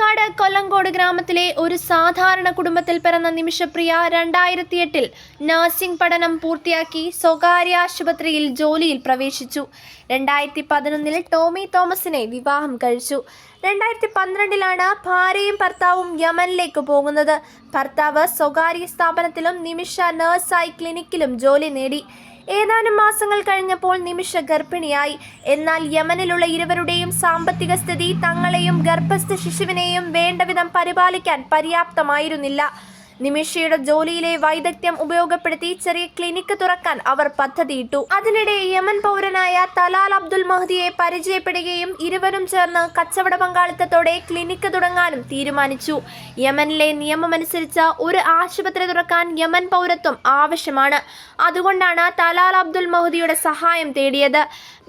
പാലക്കാട് കൊല്ലങ്കോട് ഗ്രാമത്തിലെ ഒരു സാധാരണ കുടുംബത്തിൽ പിറന്ന നിമിഷപ്രിയ രണ്ടായിരത്തി എട്ടിൽ നഴ്സിംഗ് പഠനം പൂർത്തിയാക്കി സ്വകാര്യ ആശുപത്രിയിൽ ജോലിയിൽ പ്രവേശിച്ചു. രണ്ടായിരത്തി പതിനൊന്നിൽ ടോമി തോമസിനെ വിവാഹം കഴിച്ചു. രണ്ടായിരത്തി പന്ത്രണ്ടിലാണ് ഭാര്യയും ഭർത്താവും യമനിലേക്ക് പോകുന്നത്. ഭർത്താവ് സ്വകാര്യ സ്ഥാപനത്തിലും നിമിഷ നഴ്സായി ക്ലിനിക്കിലും ജോലി നേടി. ഏതാനും മാസങ്ങൾ കഴിഞ്ഞപ്പോൾ നിമിഷ ഗർഭിണിയായി. എന്നാൽ യമനിലുള്ള ഇരുവരുടെയും സാമ്പത്തിക സ്ഥിതി തങ്ങളെയും ഗർഭസ്ഥ ശിശുവിനെയും വേണ്ടവിധം പരിപാലിക്കാൻ പര്യാപ്തമായിരുന്നില്ല. നിമിഷയുടെ ജോലിയിലെ വൈദഗ്ധ്യം ഉപയോഗപ്പെടുത്തി ചെറിയ ക്ലിനിക്ക് തുറക്കാൻ അവർ പദ്ധതിയിട്ടു. അതിനിടെ യമൻ പൗരനായ തലാൽ അബ്ദുൽ മഹദിയെ പരിചയപ്പെടുകയും ഇരുവരും ചേർന്ന് കച്ചവട പങ്കാളിത്തത്തോടെ ക്ലിനിക്ക് തുടങ്ങാനും തീരുമാനിച്ചു. യമനിലെ നിയമമനുസരിച്ച് ഒരു ആശുപത്രി തുറക്കാൻ യമൻ പൗരത്വം ആവശ്യമാണ്. അതുകൊണ്ടാണ് തലാൽ അബ്ദുൽ മഹദിയുടെ സഹായം തേടിയത്.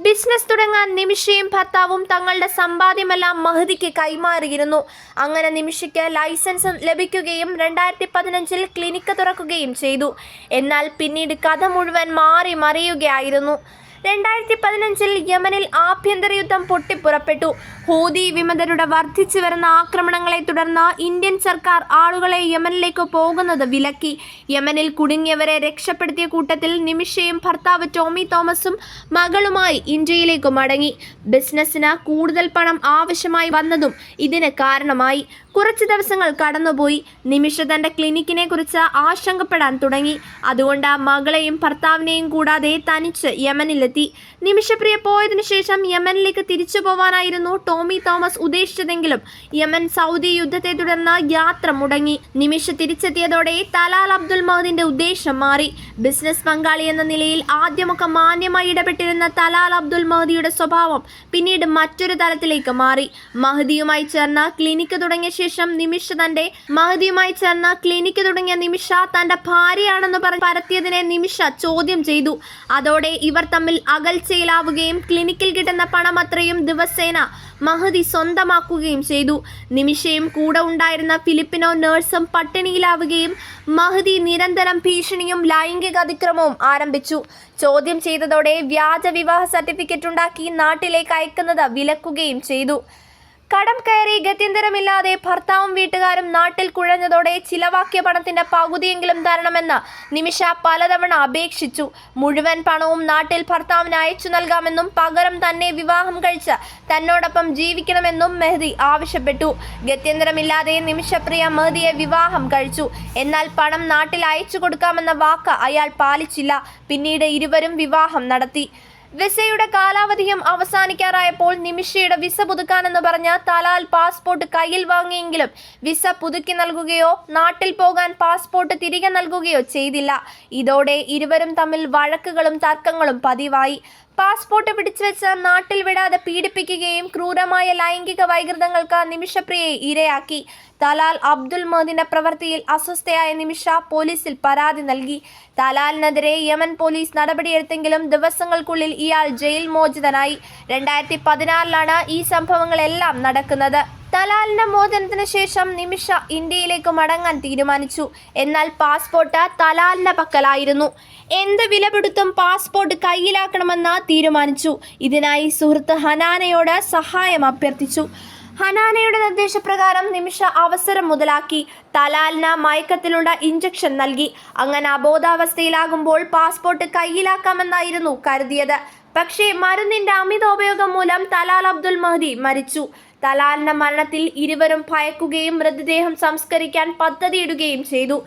ബിസിനസ് തുടങ്ങാൻ നിമിഷയും ഭർത്താവും തങ്ങളുടെ സമ്പാദ്യമെല്ലാം മഹദിക്ക് കൈമാറിയിരുന്നു. അങ്ങനെ നിമിഷയ്ക്ക് ലൈസൻസ് ലഭിക്കുകയും രണ്ടായിരത്തി പതിനഞ്ചിൽ ക്ലിനിക്ക് തുറക്കുകയും ചെയ്തു. എന്നാൽ പിന്നീട് കഥ മുഴുവൻ മാറി മറിയുകയായിരുന്നു. രണ്ടായിരത്തി പതിനഞ്ചിൽ യമനിൽ ആഭ്യന്തര യുദ്ധം പൊട്ടിപ്പുറപ്പെട്ടു. ഹൂതി വിമതരുടെ വർദ്ധിച്ചു വരുന്ന ആക്രമണങ്ങളെ തുടർന്ന് ഇന്ത്യൻ സർക്കാർ ആളുകളെ യമനിലേക്ക് പോകുന്നത് വിലക്കി. യമനിൽ കുടുങ്ങിയവരെ രക്ഷപ്പെടുത്തിയ കൂട്ടത്തിൽ നിമിഷയും ഭർത്താവ് ടോമി തോമസും മകളുമായി ഇന്ത്യയിലേക്ക് മടങ്ങി. ബിസിനസ്സിന് കൂടുതൽ പണം ആവശ്യമായി വന്നതും ഇതിന് കാരണമായി. കുറച്ച് ദിവസങ്ങൾ കടന്നുപോയി. നിമിഷ തന്റെ ക്ലിനിക്കിനെ കുറിച്ച് ആശങ്കപ്പെടാൻ തുടങ്ങി. അതുകൊണ്ട് മകളെയും ഭർത്താവിനെയും കൂടാതെ തനിച്ച് യമനിലെത്തി നിമിഷപ്രിയ പോയതിനു ശേഷം യമനിലേക്ക് തിരിച്ചു പോവാനായിരുന്നു ടോമി തോമസ് ഉദ്ദേശിച്ചതെങ്കിലും യമൻ സൗദി യുദ്ധത്തെ തുടർന്ന് യാത്ര മുടങ്ങി. നിമിഷ തിരിച്ചെത്തിയതോടെ തലാൽ അബ്ദുൽ മഹദിന്റെ ഉദ്ദേശം മാറി. ബിസിനസ് പങ്കാളി എന്ന നിലയിൽ ആദ്യമൊക്കെ മാന്യമായി ഇടപെട്ടിരുന്ന തലാൽ അബ്ദുൽ മഹദിയുടെ സ്വഭാവം പിന്നീട് മറ്റൊരു തലത്തിലേക്ക് മാറി. മഹദിയുമായി ചേർന്ന ക്ലിനിക്ക് തുടങ്ങിയ ശേഷം നിമിഷ തന്റെ മഹദിയുമായി ചേർന്ന ക്ലിനിക്ക് തുടങ്ങിയ നിമിഷ തന്റെ ഭാര്യയാണെന്ന് പറഞ്ഞ് പരത്തിയതിനെ നിമിഷ ചോദ്യം ചെയ്തു. അതോടെ ഇവർ തമ്മിൽ അകൽച്ചയിലാവുകയും ക്ലിനിക്കിൽ കിട്ടുന്ന പണം അത്രയും ദിവസേന മഹതി സ്വന്തമാക്കുകയും ചെയ്തു. നിമിഷയും കൂടെ ഉണ്ടായിരുന്ന ഫിലിപ്പിനോ നഴ്സും പട്ടിണിയിലാവുകയും മഹതി നിരന്തരം ഭീഷണിയും ലൈംഗിക അതിക്രമവും ആരംഭിച്ചു. ചോദ്യം ചെയ്തതോടെ വ്യാജ വിവാഹ സർട്ടിഫിക്കറ്റ് ഉണ്ടാക്കി നാട്ടിലേക്ക് അയക്കുന്നത് വിലക്കുകയും ചെയ്തു. കടം കയറി ഗത്യന്തരമില്ലാതെ ഭർത്താവും വീട്ടുകാരും നാട്ടിൽ കുഴഞ്ഞതോടെ ചിലവാക്കിയ പണത്തിന്റെ പകുതിയെങ്കിലും തരണമെന്ന് നിമിഷ പലതവണ അപേക്ഷിച്ചു. മുഴുവൻ പണവും നാട്ടിൽ ഭർത്താവിന് അയച്ചു നൽകാമെന്നും പകരം തന്നെ വിവാഹം കഴിച്ച് തന്നോടൊപ്പം ജീവിക്കണമെന്നും മെഹദി ആവശ്യപ്പെട്ടു. ഗത്യന്തരമില്ലാതെ നിമിഷപ്രിയ മെഹദിയെ വിവാഹം കഴിച്ചു. എന്നാൽ പണം നാട്ടിൽ അയച്ചു കൊടുക്കാമെന്ന വാക്ക് അയാൾ പാലിച്ചില്ല. പിന്നീട് ഇരുവരും വിവാഹം നടത്തി. വിസയുടെ കാലാവധിയും അവസാനിക്കാറായപ്പോൾ നിമിഷയുടെ വിസ പുതുക്കാനെന്ന് പറഞ്ഞ തലാൽ പാസ്പോർട്ട് കയ്യിൽ വാങ്ങിയെങ്കിലും വിസ പുതുക്കി നൽകുകയോ നാട്ടിൽ പോകാൻ പാസ്പോർട്ട് തിരികെ നൽകുകയോ ചെയ്തില്ല. ഇതോടെ ഇരുവരും തമ്മിൽ വഴക്കുകളും തർക്കങ്ങളും പതിവായി. പാസ്പോർട്ട് പിടിച്ചു വെച്ച് നാട്ടിൽ വിടാതെ പീഡിപ്പിക്കുകയും ക്രൂരമായ ലൈംഗിക വൈകൃതങ്ങൾക്ക് നിമിഷപ്രിയയെ ഇരയാക്കി. തലാൽ അബ്ദുൽ മോദിന്റെ പ്രവൃത്തിയിൽ അസ്വസ്ഥയായ നിമിഷ പോലീസിൽ പരാതി നൽകി. തലാലിനെതിരെ യമൻ പോലീസ് നടപടിയെടുത്തെങ്കിലും ദിവസങ്ങൾക്കുള്ളിൽ ഇയാൾ ജയിൽ മോചിതനായി. രണ്ടായിരത്തി പതിനാറിലാണ് ഈ സംഭവങ്ങളെല്ലാം നടക്കുന്നത്. തലാലിന്റെ മോചനത്തിന് ശേഷം നിമിഷ ഇന്ത്യയിലേക്ക് മടങ്ങാൻ തീരുമാനിച്ചു. എന്നാൽ പാസ്പോർട്ട് തലാലിന്റെ പക്കലായിരുന്നു. എന്ത് വിലപിടുത്തും പാസ്പോർട്ട് കയ്യിലാക്കണമെന്ന് തീരുമാനിച്ചു. ഇതിനായി സുഹൃത്ത് ഹനാനയോട് സഹായം അഭ്യർത്ഥിച്ചു. ഹനാനയുടെ നിർദ്ദേശപ്രകാരം നിമിഷ അവസരം മുതലാക്കി തലാലിന് മയക്കത്തിലുള്ള ഇഞ്ചക്ഷൻ നൽകി. അങ്ങനെ അബോധാവസ്ഥയിലാകുമ്പോൾ പാസ്പോർട്ട് കയ്യിലാക്കാമെന്നായിരുന്നു കരുതിയത്. പക്ഷേ മരുന്നിന്റെ അമിതോപയോഗം മൂലം തലാൽ അബ്ദുൽ മഹദി മരിച്ചു. തലാലിന്റെ മരണത്തിൽ ഇരുവരും ഭയക്കുകയും മൃതദേഹം സംസ്കരിക്കാൻ പദ്ധതിയിടുകയും ചെയ്തു.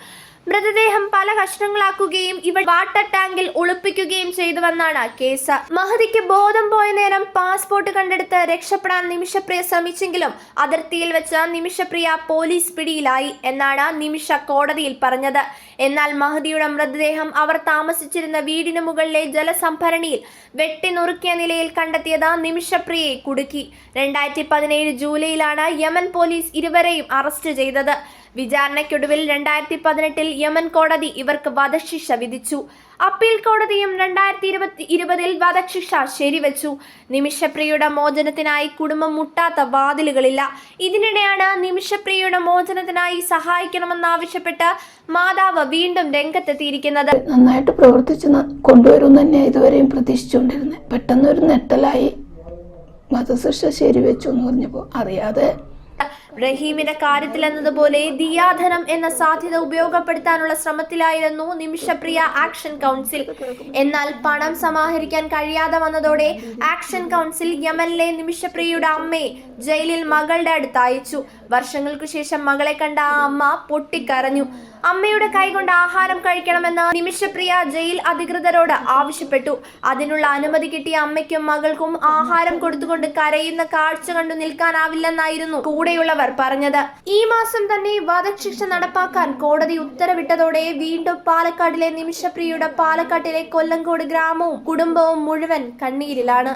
മൃതദേഹം പല കഷ്ണങ്ങളാക്കുകയും ഇവ വാട്ടർ ടാങ്കിൽ ഒളിപ്പിക്കുകയും ചെയ്തുവെന്നാണ് കേസ്. മഹദിക്ക് ബോധം പോയ നേരം പാസ്പോർട്ട് കണ്ടെടുത്ത് രക്ഷപ്പെടാൻ നിമിഷപ്രിയ ശ്രമിച്ചെങ്കിലും അതിർത്തിയിൽ വെച്ച് നിമിഷപ്രിയ പോലീസ് പിടിയിലായി എന്നാണ് നിമിഷ കോടതിയിൽ പറഞ്ഞത്. എന്നാൽ മഹദിയുടെ മൃതദേഹം അവർ താമസിച്ചിരുന്ന വീടിന് മുകളിലെ ജലസംഭരണിയിൽ വെട്ടി നുറുക്കിയ നിലയിൽ കണ്ടെത്തിയത് നിമിഷപ്രിയയെ കുടുക്കി. രണ്ടായിരത്തി പതിനേഴ് ജൂലൈയിലാണ് യമൻ പോലീസ് ഇരുവരെയും അറസ്റ്റ് ചെയ്തത്. വിചാരണയ്ക്കൊടുവിൽ രണ്ടായിരത്തി പതിനെട്ടിൽ യമൻ കോടതി ഇവർക്ക് വധശിക്ഷ വിധിച്ചു. അപ്പീൽ കോടതിയും രണ്ടായിരത്തി ഇരുപത്തി ഇരുപതിൽ വധശിക്ഷ ശരിവച്ചു. നിമിഷപ്രിയയുടെ മോചനത്തിനായി കുടുംബം മുട്ടാത്ത വാതിലുകളില്ല. ഇതിനിടെയാണ് നിമിഷപ്രിയയുടെ മോചനത്തിനായി സഹായിക്കണമെന്നാവശ്യപ്പെട്ട് മാതാവ് വീണ്ടും രംഗത്തെത്തിയിരിക്കുന്നത്. നന്നായിട്ട് പ്രവർത്തിച്ച് കൊണ്ടുവരും തന്നെ ഇതുവരെയും പ്രതീക്ഷിച്ചുകൊണ്ടിരുന്നത് പെട്ടെന്നൊരു നെട്ടലായി വധശിക്ഷ ശരിവെച്ചു എന്ന് പറഞ്ഞപ്പോൾ അറിയാതെ റഹീമിന്റെ കാര്യത്തിലെന്നതുപോലെ ദിയാധനം എന്ന സാധ്യത ഉപയോഗപ്പെടുത്താനുള്ള ശ്രമത്തിലായിരുന്നു നിമിഷപ്രിയ ആക്ഷൻ കൗൺസിൽ. എന്നാൽ പണം സമാഹരിക്കാൻ കഴിയാതെ വന്നതോടെ ആക്ഷൻ കൗൺസിൽ യമനിലെ നിമിഷപ്രിയയുടെ അമ്മയെ ജയിലിൽ മകളുടെ അടുത്ത് അയച്ചു. വർഷങ്ങൾക്കു ശേഷം മകളെ കണ്ട ആ അമ്മ പൊട്ടിക്കരഞ്ഞു. അമ്മയുടെ കൈകൊണ്ട് ആഹാരം കഴിക്കണമെന്ന് നിമിഷപ്രിയ ജയിൽ അധികൃതരോട് ആവശ്യപ്പെട്ടു. അതിനുള്ള അനുമതി കിട്ടിയ അമ്മയ്ക്കും മകൾക്കും ആഹാരം കൊടുത്തുകൊണ്ട് കരയുന്ന കാഴ്ച കണ്ടു നിൽക്കാനാവില്ലെന്നായിരുന്നു കൂടെയുള്ളവർ പറഞ്ഞത്. ഈ മാസം തന്നെ വധശിക്ഷ നടപ്പാക്കാൻ കോടതി ഉത്തരവിട്ടതോടെ വീണ്ടും പാലക്കാടിലെ നിമിഷപ്രിയയുടെ പാലക്കാട്ടിലെ കൊല്ലങ്കോട് ഗ്രാമവും കുടുംബവും മുഴുവൻ കണ്ണീരിലാണ്.